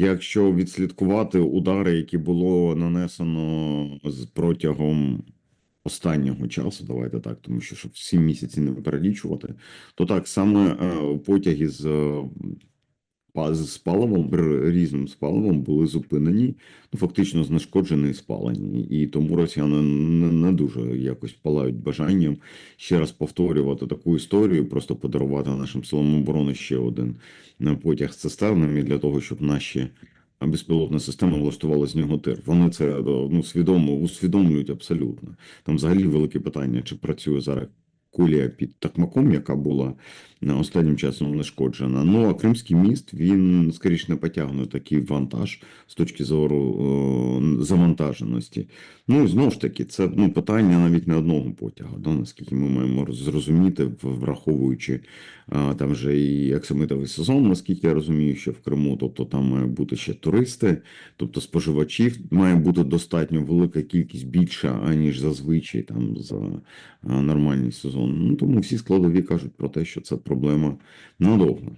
Якщо відслідкувати удари, які було нанесено з протягом останнього часу, давайте так, тому що щоб всі місяці не перелічувати, то так саме е, потяги з, з паливом, різним з паливом були зупинені, ну фактично знешкоджені і спалені. І тому росіяни не, не дуже якось палають бажанням ще раз повторювати таку історію, просто подарувати нашим силам оборони ще один е, потяг з цистернами для того, щоб наші а безпілотна система влаштувала з нього тир. Вони це е, ну, свідомо усвідомлюють абсолютно. Там взагалі велике питання, чи працює зараз кулія під Такмаком, яка була е, останнім часом знешкоджена. Ну а Кримський міст він скоріше не потягне такий вантаж з точки зору е, завантаженості. Ну знову ж таки, це ну, питання навіть не одного потяга, да, наскільки ми маємо зрозуміти, враховуючи а, там вже і аксамитовий сезон, наскільки я розумію, що в Криму, тобто там має бути ще туристи, тобто споживачів має бути достатньо велика кількість більша, аніж зазвичай там за нормальний сезон. Ну тому всі складові кажуть про те, що це проблема надовго.